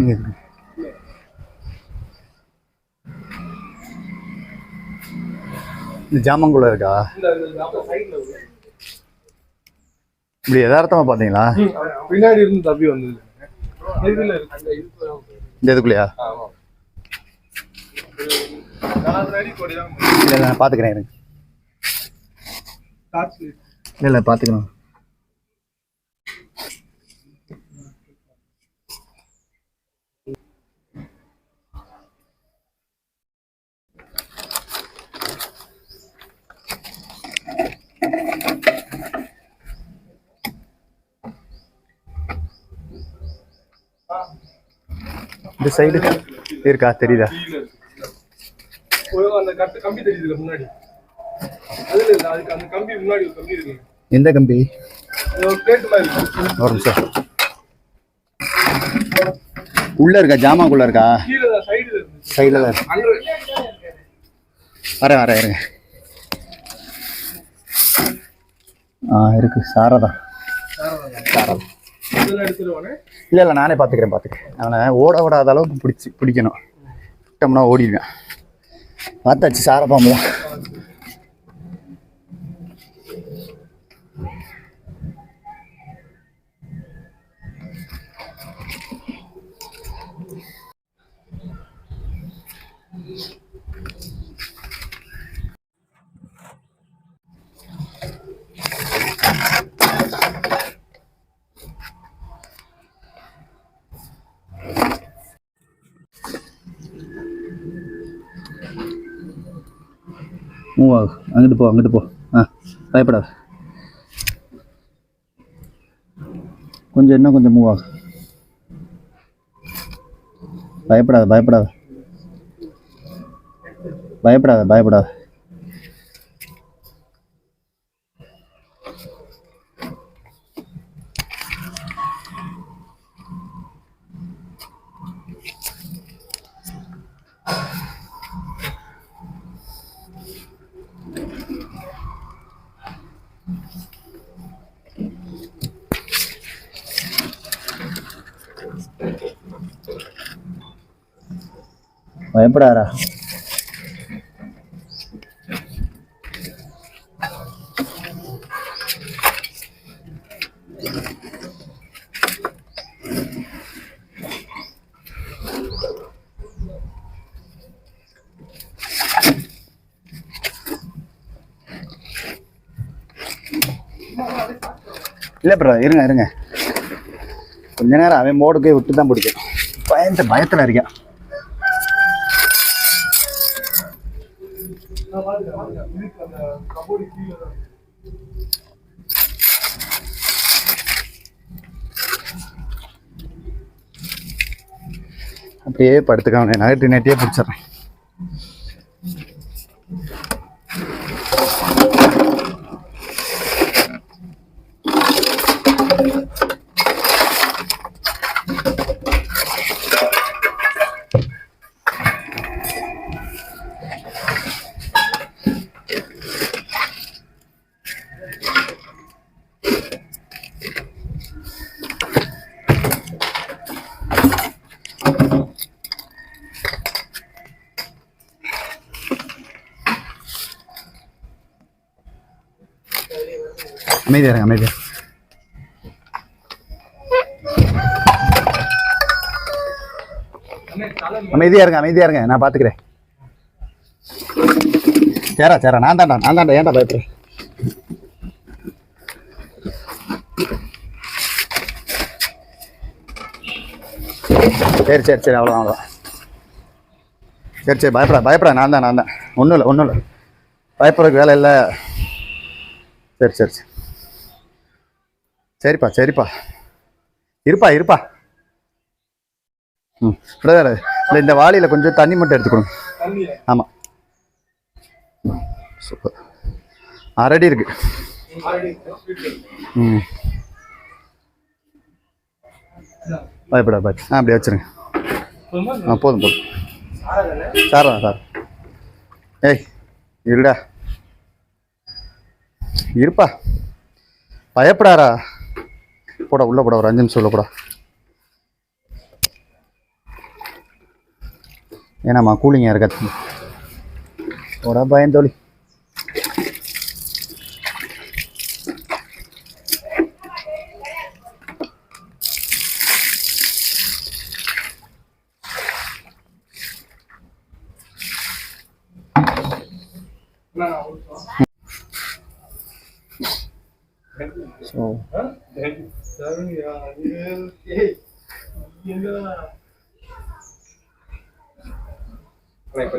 இங்க இருக்கு. இந்த ஜாமங்குள்ள இருக்கா? இப்படி யதார்த்தமா பாத்தீங்களா? பின்னாடி இருந்து தப்பி வந்தது இந்த இதுக்குள்ளயா? இல்ல நான் பாத்துக்கிறேன் எனக்கு. இல்ல இல்ல பாத்துக்கிறேன் இந்த சைடு இருக்கா தெரியுதா கீழே இருக்கு ஓ, அந்த கட்டு கம்பி தெரியுதுல முன்னாடி அதுல இல்ல அதுக்கு அந்த கம்பி ஒரு கம்பி இருக்கு. எந்த கம்பி? ஒரு நிமிஷம். உள்ள இருக்கா? ஜாமாக்குள்ள இருக்கா? சைடுல தான் வரேன் வரேன் இருங்க. ஆ இருக்கு. சாரதா. சாரதா. இல்லை இல்லை நானே பார்த்துக்கிறேன் பார்த்துக்கிறேன் அவனை ஓட விடாத அளவுக்கு பிடிச்சி பிடிக்கணும். விட்டோம்னா ஓடிடுவேன். பார்த்தாச்சு சாரபாம்பு தான் மூவ் ஆகு. அங்கிட்டு போ அங்கிட்டு போ. ஆ பயப்படாத. கொஞ்சம் இன்னும் கொஞ்சம் மூவ் ஆகு. பயப்படாத பயப்படாத. பயப்படாத பயப்படாத. பயப்படாரா இல்லை ப்ரோ இருங்க இருங்க. கொஞ்ச நேரம் அவன் மோடுக்கே விட்டு தான் பிடிக்கும். பயந்த பயத்தில் இருக்கான் நான் பாத்துக்கிறேன் பாத்துக்கிறேன். இதுக்கு அந்த கபோர்டு கீழே தான் இருக்கு. அப்படியே படுத்துக்காம நகட்டி நட்டியே பிடிச்சிடுறேன். அமைதியா இருங்க அமைதியா அமைதியா இருங்க அமைதியா இருங்க. நான் பாத்துக்கிறேன். சேரா சேரா. நான் தான்டா நான் தான்டா. ஏன்டா பயப்படுறேன் சரி சரி சரி. அவ்வளோதான் அவ்வளோதான் சரி சரி. பயப்படா பயப்படா. நான் தான் நான் தான். ஒன்றும் இல்லை ஒன்றும் இல்லை. பயப்படுறதுக்கு வேலை இல்லை. சரி சரி சரி. சரிப்பா சரிப்பா. இருப்பா இருப்பா. ம் பிரதர் இல்லை இந்த வாளியில் கொஞ்சம் தண்ணி மட்டும் எடுத்துக்கணும். ஆமாம் சூப்பர். அரடி இருக்கு. ஆல்ரெடி ம். பயப்படா பாய் ஆ அப்படியே வச்சுருங்க. ஆ போதும் போதும். சாரா சார். ஏய் இருடா. இருப்பா. பயப்படாரா போட உள்ள போட ஒரு அஞ்சு நிமிஷம் உள்ள போட. ஏன்னாம்மா கூலிங்காக இருக்காது. போட பயந்தோழி சரண்யா,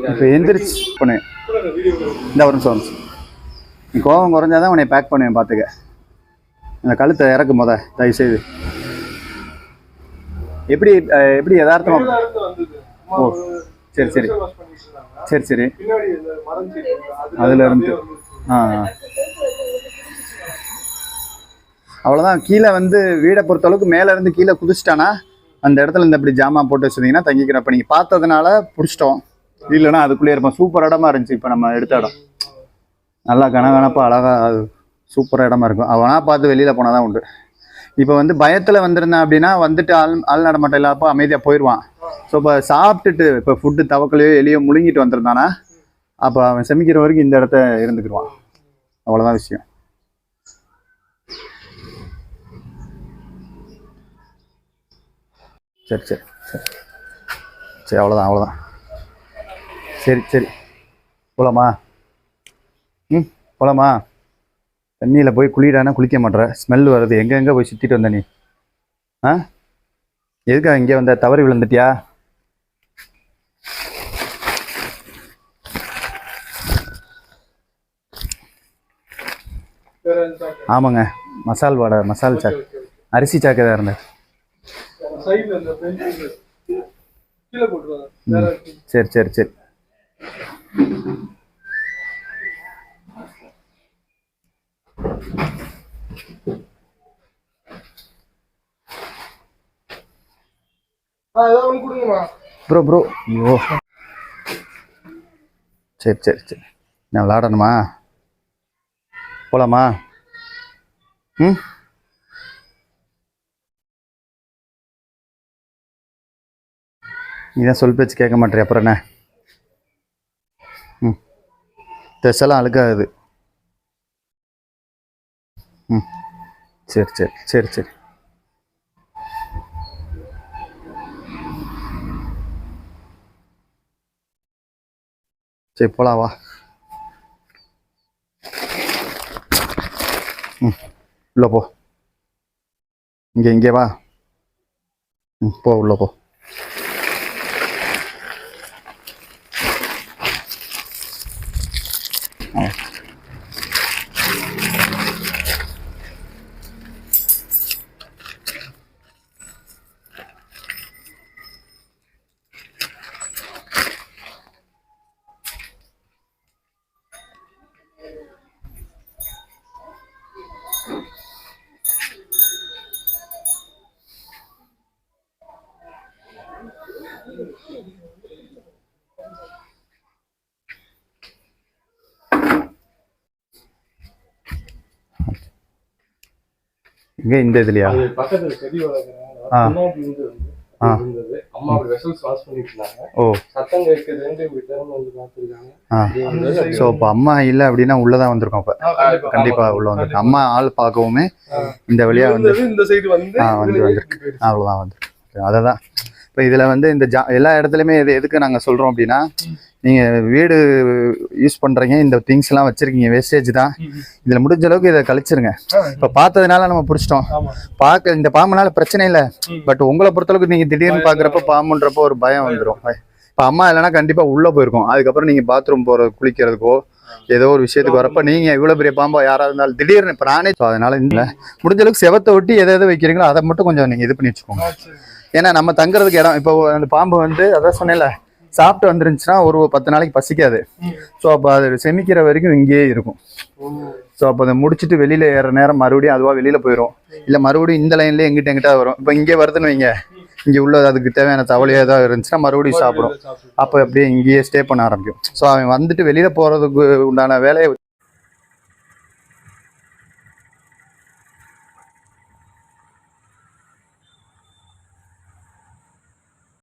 இப்போ எந்திரிச்சு பண்ணு. இந்த ஒரு நிமிஷம். நீ கோவம் குறைஞ்சாதான் உன்னை பேக் பண்ணுவேன் பார்த்துக்க இந்த கழுத்தை இறக்கு முத தயவு செய்து எப்படி எப்படி யதார்த்தமா ஓ, சரி, சரி. சரி சரி. அதுல இருந்து ஆ. அவ்வளோதான் கீழே வந்து வீடை பொறுத்த அளவுக்கு கீழே குதிச்சிட்டானா அந்த இடத்துல இந்த இப்படி ஜாமான் போட்டு வச்சிருந்தீங்கன்னா தங்கிக்கிறப்ப நீங்கள் பார்த்ததுனால பிடிச்சிட்டோம். இல்லைன்னா அதுக்குள்ளே இருப்போம். சூப்பர் இடமா இருந்துச்சு இப்போ நம்ம எடுத்த இடம். நல்லா கனகனப்பாக அழகாக சூப்பராக இடமா இருக்கும். அவனா பார்த்து வெளியில் போனால் தான் உண்டு. இப்போ வந்து பயத்தில் வந்திருந்தேன் அப்படின்னா வந்துட்டு ஆள் ஆள் நடமாட்டம் இல்லாதப்போ அமைதியாக போயிடுவான் ஸோ இப்போ சாப்பிட்டுட்டு இப்போ ஃபுட்டு தவக்கலையோ எலியோ முழுங்கிட்டு வந்திருந்தானா அப்போ அவன் செமிக்கிற வரைக்கும் இந்த இடத்த இருந்துக்கிடுவான் அவ்வளோதான் விஷயம். சரி சரி சரி. சரி அவ்வளோதான் அவ்வளோதான் சரி சரி. போலாமா? ம் போலாமா? தண்ணியில் போய் குளிடானா குளிக்க மாட்டேற ஸ்மெல் வருது. எங்கெங்கே போய் சுற்றிட்டு வந்த நீ? ஆ? எதுக்கா இங்கே வந்த? தவறி விழுந்துட்டியா? ஆமாங்க. மசால் வாடை மசால் சாக்கு அரிசி சாக்கு தான் இருந்தேன் சைடுல கீழே போட்டுருவாங்க. சரி சரி சரி. Bro bro. ஐயோ. சரி சரி சரி. நான் விளாடணுமா? போலாமா? ம்? நீ தான் சொல் பேச்சு கேட்க மாட்டேறிய? அப்புறம் என்ன? ம். ட்ரெஸ் எல்லாம் அழுக்காகுது ம். சரி சரி சரி சரி. சரி போலாம் வா. ம். உள்ள போ. இங்கே இங்கே வா. ம் போ உள்ள போ ஆ. இங்கே இந்த இதுலையா அது பக்கத்துல செடி வளர்க்குறாங்க ஆ. பின்னாடி இருந்து வந்து ஆ. இருந்தது அம்மா அப்படி வெசல்ஸ் வாஷ் பண்ணிட்டு இருந்தாங்க ஓ சத்தம் கேட்குது இப்படி திறந்து வந்து பார்த்துருக்காங்க. ஆ. ஸோ இப்போ அம்மா இல்லை அப்படின்னா உள்ளே தான் வந்திருக்கோம் இப்போ கண்டிப்பாக உள்ள வந்துருக்கு அம்மா ஆள் பார்க்கவுமே இந்த வழியாக வந்து இந்த சைடு வந்து வந்து வந்திருக்கு. அவ்வளோதான் வந்துருக்கு அதை தான் இப்போ இதில் வந்து இந்த ஜா எல்லா இடத்துலையுமே இது எதுக்கு நாங்கள் சொல்கிறோம் அப்படின்னா நீங்கள் வீடு யூஸ் பண்ணுறீங்க இந்த திங்ஸ்லாம் வச்சுருக்கீங்க வேஸ்டேஜ் தான். இதில் முடிஞ்ச அளவுக்கு இதை கழிச்சிருங்க. இப்போ பார்த்ததுனால நம்ம பிடிச்சிட்டோம். பார்க்க இந்த பாம்புனால பிரச்சனை இல்லை. பட் உங்களை பொறுத்தளவுக்கு நீங்கள் திடீர்னு பார்க்குறப்ப பாம்புன்றப்போ ஒரு பயம் வந்துடும் இப்போ அம்மா இல்லைன்னா கண்டிப்பாக உள்ளே போயிருக்கும். அதுக்கப்புறம் நீங்கள் பாத்ரூம் போகிற குளிக்கிறதுக்கோ ஏதோ ஒரு விஷயத்துக்கு வரப்ப நீங்கள் இவ்வளோ பெரிய பாம்பா யாராக இருந்தாலும் திடீர்னு so அதனால இல்லை முடிஞ்ச அளவுக்கு செவத்தை ஒட்டி எதை எதை வைக்கிறீங்களோ அதை மட்டும் கொஞ்சம் நீங்கள் இது பண்ணி வச்சுக்கோங்க. ஏன்னா நம்ம தங்குறதுக்கு இடம் இப்போ அந்த பாம்பு வந்து அதான் சொன்னேன்ல சாப்பிட்டு வந்துருந்துச்சுன்னா ஒரு பத்து நாளைக்கு பசிக்காது. ஸோ அப்போ அது செமிக்கிற வரைக்கும் இங்கேயே இருக்கும். ஸோ அப்போ அதை முடிச்சுட்டு வெளியில் ஏற நேரம் மறுபடியும் அதுவாக வெளியில் போயிடும் இல்லை மறுபடியும் இந்த லைன்லேயே எங்கிட்ட எங்கிட்ட வரும். இப்போ இங்கே வருதுன்னு வைங்க. இங்கே உள்ள அதுக்கு தேவையான தவளையாக ஏதாவது இருந்துச்சுன்னா மறுபடியும் சாப்பிடும். சாப்பிடும். அப்போ அப்படியே இங்கேயே ஸ்டே பண்ண ஆரம்பிக்கும். ஸோ அவன் வந்துட்டு வெளியில் போகிறதுக்கு உண்டான வேலையை